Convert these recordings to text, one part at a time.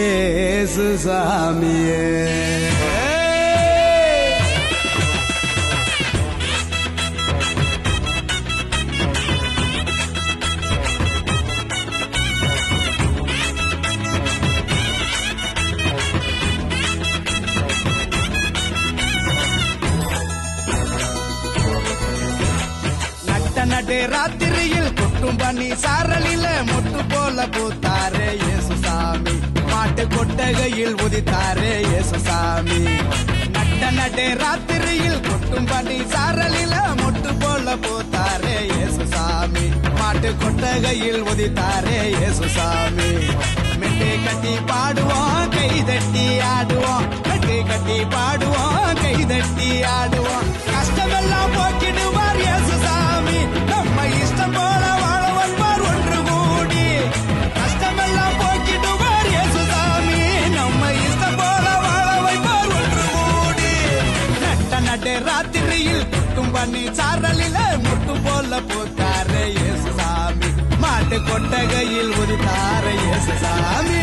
ஏசு சாமியே நடு ராத்திரியில் கொட்டும் பண்ணி சாரலில மொட்டு போல பூத்தாரே இயேசு சாமி. மாட்டு கொட்டகையில் உதித்தாரே இயேசுசாமி. நட்ட நடு ராத்திரியில் கொட்டும் பண்ணி சாரலில மொட்டு போல போத்தாரே இயேசு சாமி மாட்டு கொட்டகையில் உதித்தாரே இயேசு நட்ட ராத்திரியில் கொட்டும் பண்ணி சாரலில முட்டு போல போத்தாரே இயேசு சாமி மாட்டு கொட்டகையில் ஒரு தார இயேசு சாமி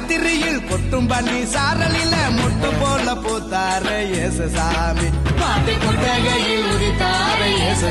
ராத்திரியில் கொட்டும் பண்ணி சாரலில முட்டு போல பூத்தார இயேசு சாமி கொட்டகையில் உதித்தார இயேசு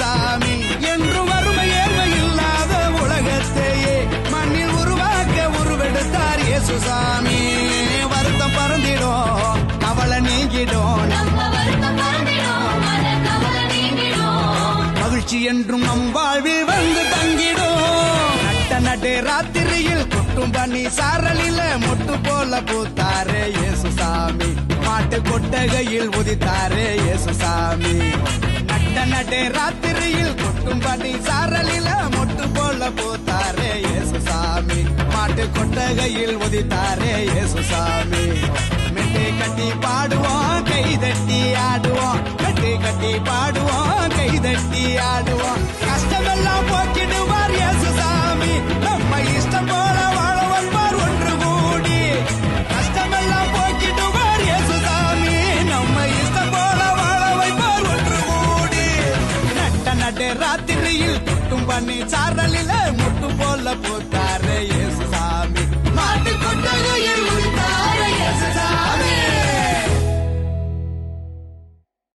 சாமி. என்றும் வறுமை ஏழ்மை இல்லாத உலகத்தையே மண்ணில் உருவாக்க உருவெடுத்தார் இயேசு சாமி. வருத்தம் பறந்திடும் அவளை நீங்கிடும். மகிழ்ச்சி என்றும் நம் வாழ்வில் வந்து தங்கிடும். நட்ட நடை ராத்திரியில் கொட்டும் பண்ணி சாரலில மொட்டு போல பூத்தாரே இயேசு சாமி. மாட்டு கொட்டகையில் உதித்தாரே இயேசு சாமி. நட்ட நடு ராத்திரியில் கொட்டும் பண்ணி சாரலில மொட்டு போல போத்தாரே இயேசு மாட்டு கொட்டகையில் உதித்தாரே இயேசுசாமி. மெட்டு கட்டி பாடுவோம் கை தட்டி ஆடுவோம். கட்டி கட்டி பாடு நட்ட சாரலில முட்டு போல போட்டாரே